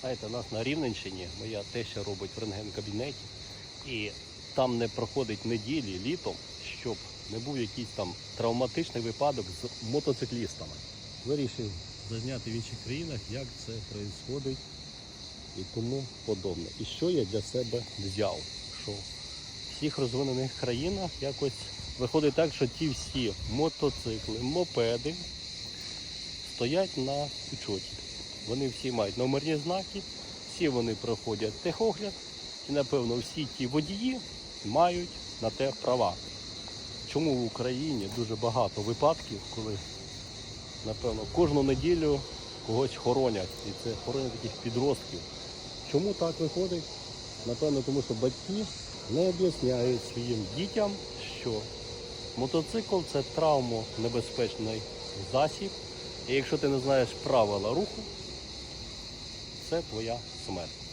Знаєте, у нас на Рівненщині моя теща робить в рентген-кабінеті, і там не проходить неділі літом, щоб не був якийсь там травматичний випадок з мотоциклістами. Вирішив зазняти в інших країнах, як це відбувається і тому подобне. І що я для себе взяв? Що в всіх розвинених країнах якось виходить так, що ті всі мотоцикли, мопеди стоять на учоті. Вони всі мають номерні знаки, всі вони проходять техогляд, і напевно всі ті водії мають на те права. Чому в Україні дуже багато випадків, коли, напевно, кожну неділю когось хоронять, і це хоронять таких підростків. Чому так виходить? Напевно, тому що батьки не об'ясняють своїм дітям, що мотоцикл це травмонебезпечний засіб, і якщо ти не знаєш правила руху, це твоя смерть.